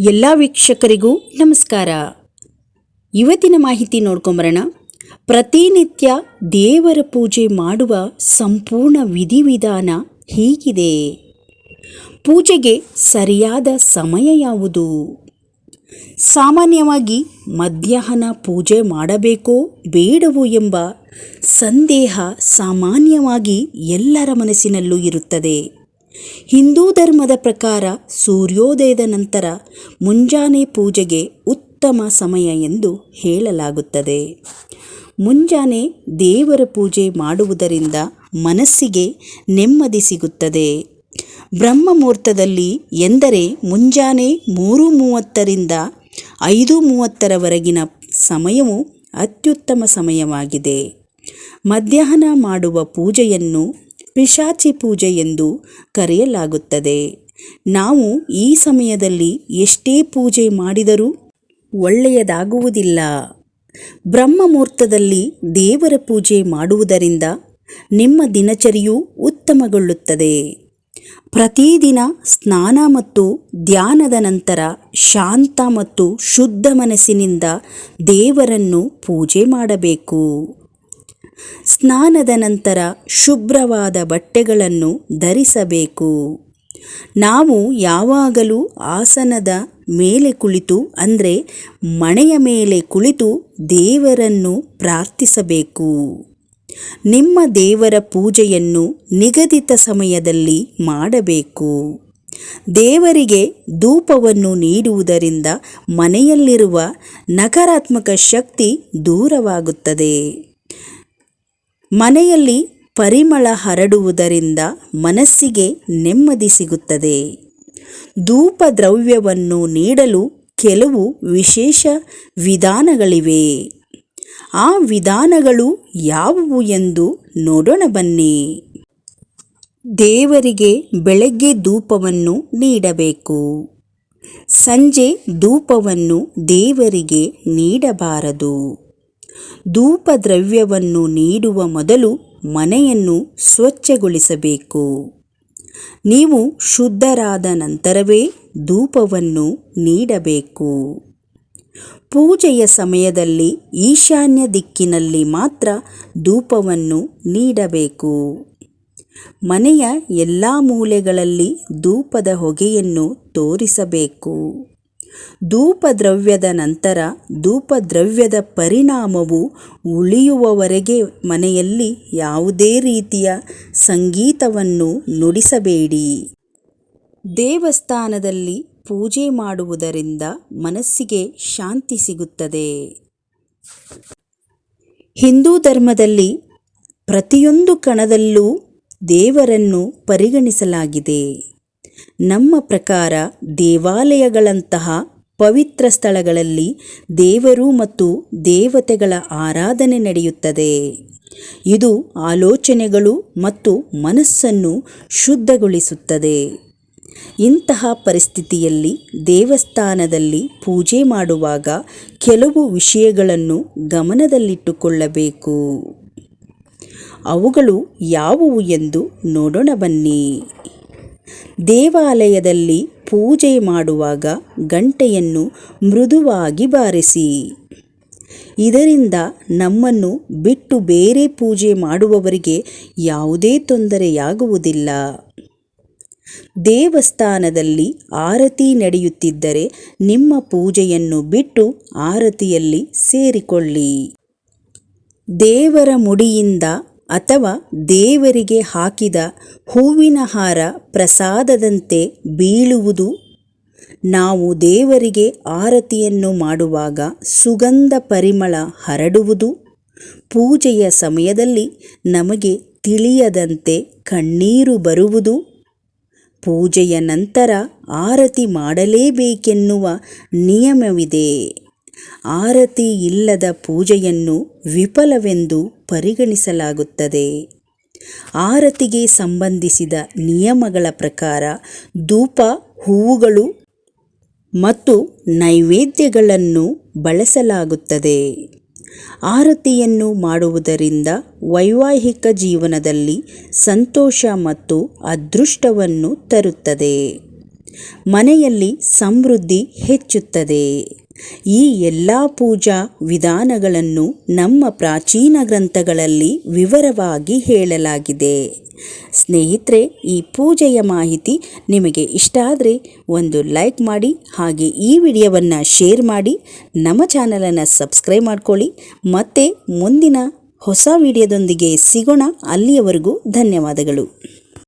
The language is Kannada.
ಎಲ್ಲ ವೀಕ್ಷಕರಿಗೂ ನಮಸ್ಕಾರ. ಇವತ್ತಿನ ಮಾಹಿತಿ ನೋಡ್ಕೊಂಬರೋಣ. ಪ್ರತಿನಿತ್ಯ ದೇವರ ಪೂಜೆ ಮಾಡುವ ಸಂಪೂರ್ಣ ವಿಧಿವಿಧಾನ ಹೀಗಿದೆ? ಪೂಜೆಗೆ ಸರಿಯಾದ ಸಮಯ ಯಾವುದು? ಸಾಮಾನ್ಯವಾಗಿ ಮಧ್ಯಾಹ್ನ ಪೂಜೆ ಮಾಡಬೇಕೋ ಬೇಡವೋ ಎಂಬ ಸಂದೇಹ ಸಾಮಾನ್ಯವಾಗಿ ಎಲ್ಲರ ಮನಸ್ಸಿನಲ್ಲೂ ಇರುತ್ತದೆ. ಹಿಂದೂ ಧರ್ಮದ ಪ್ರಕಾರ ಸೂರ್ಯೋದಯದ ನಂತರ ಮುಂಜಾನೆ ಪೂಜೆಗೆ ಉತ್ತಮ ಸಮಯ ಎಂದು ಹೇಳಲಾಗುತ್ತದೆ. ಮುಂಜಾನೆ ದೇವರ ಪೂಜೆ ಮಾಡುವುದರಿಂದ ಮನಸ್ಸಿಗೆ ನೆಮ್ಮದಿ ಸಿಗುತ್ತದೆ. ಬ್ರಹ್ಮ ಮುಹೂರ್ತದಲ್ಲಿ ಎಂದರೆ ಮುಂಜಾನೆ ಮೂರು ಮೂವತ್ತರಿಂದ ಐದು ಮೂವತ್ತರವರೆಗಿನ ಸಮಯವು ಅತ್ಯುತ್ತಮ ಸಮಯವಾಗಿದೆ. ಮಧ್ಯಾಹ್ನ ಮಾಡುವ ಪೂಜೆಯನ್ನು ಪಿಶಾಚಿ ಪೂಜೆ ಎಂದು ಕರೆಯಲಾಗುತ್ತದೆ. ನಾವು ಈ ಸಮಯದಲ್ಲಿ ಎಷ್ಟೇ ಪೂಜೆ ಮಾಡಿದರೂ ಒಳ್ಳೆಯದಾಗುವುದಿಲ್ಲ. ಬ್ರಹ್ಮ ಮುಹೂರ್ತದಲ್ಲಿ ದೇವರ ಪೂಜೆ ಮಾಡುವುದರಿಂದ ನಿಮ್ಮ ದಿನಚರಿಯು ಉತ್ತಮಗೊಳ್ಳುತ್ತದೆ. ಪ್ರತಿದಿನ ಸ್ನಾನ ಮತ್ತು ಧ್ಯಾನದ ನಂತರ ಶಾಂತ ಮತ್ತು ಶುದ್ಧ ಮನಸ್ಸಿನಿಂದ ದೇವರನ್ನು ಪೂಜೆ ಮಾಡಬೇಕು. ಸ್ನಾನದ ನಂತರ ಶುಭ್ರವಾದ ಬಟ್ಟೆಗಳನ್ನು ಧರಿಸಬೇಕು. ನಾವು ಯಾವಾಗಲೂ ಆಸನದ ಮೇಲೆ ಕುಳಿತು, ಅಂದರೆ ಮಣೆಯ ಮೇಲೆ ಕುಳಿತು ದೇವರನ್ನು ಪ್ರಾರ್ಥಿಸಬೇಕು. ನಿಮ್ಮ ದೇವರ ಪೂಜೆಯನ್ನು ನಿಗದಿತ ಸಮಯದಲ್ಲಿ ಮಾಡಬೇಕು. ದೇವರಿಗೆ ಧೂಪವನ್ನು ನೀಡುವುದರಿಂದ ಮನೆಯಲ್ಲಿರುವ ನಕಾರಾತ್ಮಕ ಶಕ್ತಿ ದೂರವಾಗುತ್ತದೆ. ಮನೆಯಲ್ಲಿ ಪರಿಮಳ ಹರಡುವುದರಿಂದ ಮನಸ್ಸಿಗೆ ನೆಮ್ಮದಿ ಸಿಗುತ್ತದೆ. ಧೂಪ ದ್ರವ್ಯವನ್ನು ನೀಡಲು ಕೆಲವು ವಿಶೇಷ ವಿಧಾನಗಳಿವೆ. ಆ ವಿಧಾನಗಳು ಯಾವುವು ಎಂದು ನೋಡೋಣ ಬನ್ನಿ. ದೇವರಿಗೆ ಬೆಳಗ್ಗೆ ಧೂಪವನ್ನು ನೀಡಬೇಕು. ಸಂಜೆ ಧೂಪವನ್ನು ದೇವರಿಗೆ ನೀಡಬಾರದು. ಧೂಪ ದ್ರವ್ಯವನ್ನು ನೀಡುವ ಮೊದಲು ಮನೆಯನ್ನು ಸ್ವಚ್ಛಗೊಳಿಸಬೇಕು. ನೀವು ಶುದ್ಧರಾದ ನಂತರವೇ ಧೂಪವನ್ನು ನೀಡಬೇಕು. ಪೂಜೆಯ ಸಮಯದಲ್ಲಿ ಈಶಾನ್ಯ ದಿಕ್ಕಿನಲ್ಲಿ ಮಾತ್ರ ಧೂಪವನ್ನು ನೀಡಬೇಕು. ಮನೆಯ ಎಲ್ಲ ಮೂಲೆಗಳಲ್ಲಿ ಧೂಪದ ಹೊಗೆಯನ್ನು ತೋರಿಸಬೇಕು. ಧೂಪ ದ್ರವ್ಯದ ನಂತರ ಧೂಪದ್ರವ್ಯದ ಪರಿಣಾಮವು ಉಳಿಯುವವರೆಗೆ ಮನೆಯಲ್ಲಿ ಯಾವುದೇ ರೀತಿಯ ಸಂಗೀತವನ್ನು ನುಡಿಸಬೇಡಿ. ದೇವಸ್ಥಾನದಲ್ಲಿ ಪೂಜೆ ಮಾಡುವುದರಿಂದ ಮನಸ್ಸಿಗೆ ಶಾಂತಿ ಸಿಗುತ್ತದೆ. ಹಿಂದೂ ಧರ್ಮದಲ್ಲಿ ಪ್ರತಿಯೊಂದು ಕಣದಲ್ಲೂ ದೇವರನ್ನು ಪರಿಗಣಿಸಲಾಗಿದೆ. ನಮ್ಮ ಪ್ರಕಾರ ದೇವಾಲಯಗಳಂತಹ ಪವಿತ್ರ ಸ್ಥಳಗಳಲ್ಲಿ ದೇವರು ಮತ್ತು ದೇವತೆಗಳ ಆರಾಧನೆ ನಡೆಯುತ್ತದೆ. ಇದು ಆಲೋಚನೆಗಳು ಮತ್ತು ಮನಸ್ಸನ್ನು ಶುದ್ಧಗೊಳಿಸುತ್ತದೆ. ಇಂತಹ ಪರಿಸ್ಥಿತಿಯಲ್ಲಿ ದೇವಸ್ಥಾನದಲ್ಲಿ ಪೂಜೆ ಮಾಡುವಾಗ ಕೆಲವು ವಿಷಯಗಳನ್ನು ಗಮನದಲ್ಲಿಟ್ಟುಕೊಳ್ಳಬೇಕು. ಅವುಗಳು ಯಾವುವು ಎಂದು ನೋಡೋಣ ಬನ್ನಿ. ದೇವಾಲಯದಲ್ಲಿ ಪೂಜೆ ಮಾಡುವಾಗ ಗಂಟೆಯನ್ನು ಮೃದುವಾಗಿ ಬಾರಿಸಿ. ಇದರಿಂದ ನಮ್ಮನ್ನು ಬಿಟ್ಟು ಬೇರೆ ಪೂಜೆ ಮಾಡುವವರಿಗೆ ಯಾವುದೇ ತೊಂದರೆಯಾಗುವುದಿಲ್ಲ. ದೇವಸ್ಥಾನದಲ್ಲಿ ಆರತಿ ನಡೆಯುತ್ತಿದ್ದರೆ ನಿಮ್ಮ ಪೂಜೆಯನ್ನು ಬಿಟ್ಟು ಆರತಿಯಲ್ಲಿ ಸೇರಿಕೊಳ್ಳಿ. ದೇವರ ಮುಡಿಯಿಂದ ಅಥವಾ ದೇವರಿಗೆ ಹಾಕಿದ ಹೂವಿನ ಹಾರ ಪ್ರಸಾದದಂತೆ ಬೀಳುವುದು? ನಾವು ದೇವರಿಗೆ ಆರತಿಯನ್ನು ಮಾಡುವಾಗ ಸುಗಂಧ ಪರಿಮಳ ಹರಡುವುದು? ಪೂಜೆಯ ಸಮಯದಲ್ಲಿ ನಮಗೆ ತಿಳಿಯದಂತೆ ಕಣ್ಣೀರು ಬರುವುದು? ಪೂಜೆಯ ನಂತರ ಆರತಿ ಮಾಡಲೇಬೇಕೆನ್ನುವ ನಿಯಮವಿದೆ. ಆರತಿ ಇಲ್ಲದ ಪೂಜೆಯನ್ನು ವಿಫಲವೆಂದು ಪರಿಗಣಿಸಲಾಗುತ್ತದೆ. ಆರತಿಗೆ ಸಂಬಂಧಿಸಿದ ನಿಯಮಗಳ ಪ್ರಕಾರ ಧೂಪ, ಹೂವುಗಳು ಮತ್ತು ನೈವೇದ್ಯಗಳನ್ನು ಬಳಸಲಾಗುತ್ತದೆ. ಆರತಿಯನ್ನು ಮಾಡುವುದರಿಂದ ವೈವಾಹಿಕ ಜೀವನದಲ್ಲಿ ಸಂತೋಷ ಮತ್ತು ಅದೃಷ್ಟವನ್ನು ತರುತ್ತದೆ. ಮನೆಯಲ್ಲಿ ಸಮೃದ್ಧಿ ಹೆಚ್ಚುತ್ತದೆ. ಈ ಎಲ್ಲ ಪೂಜಾ ವಿಧಾನಗಳನ್ನು ನಮ್ಮ ಪ್ರಾಚೀನ ಗ್ರಂಥಗಳಲ್ಲಿ ವಿವರವಾಗಿ ಹೇಳಲಾಗಿದೆ. ಸ್ನೇಹಿತರೆ, ಈ ಪೂಜೆಯ ಮಾಹಿತಿ ನಿಮಗೆ ಇಷ್ಟ ಆದರೆ ಒಂದು ಲೈಕ್ ಮಾಡಿ, ಹಾಗೆ ಈ ವಿಡಿಯೋವನ್ನು ಶೇರ್ ಮಾಡಿ, ನಮ್ಮ ಚಾನಲನ್ನು ಸಬ್ಸ್ಕ್ರೈಬ್ ಮಾಡ್ಕೊಳ್ಳಿ. ಮತ್ತು ಮುಂದಿನ ಹೊಸ ವಿಡಿಯೋದೊಂದಿಗೆ ಸಿಗೋಣ. ಅಲ್ಲಿಯವರೆಗೂ ಧನ್ಯವಾದಗಳು.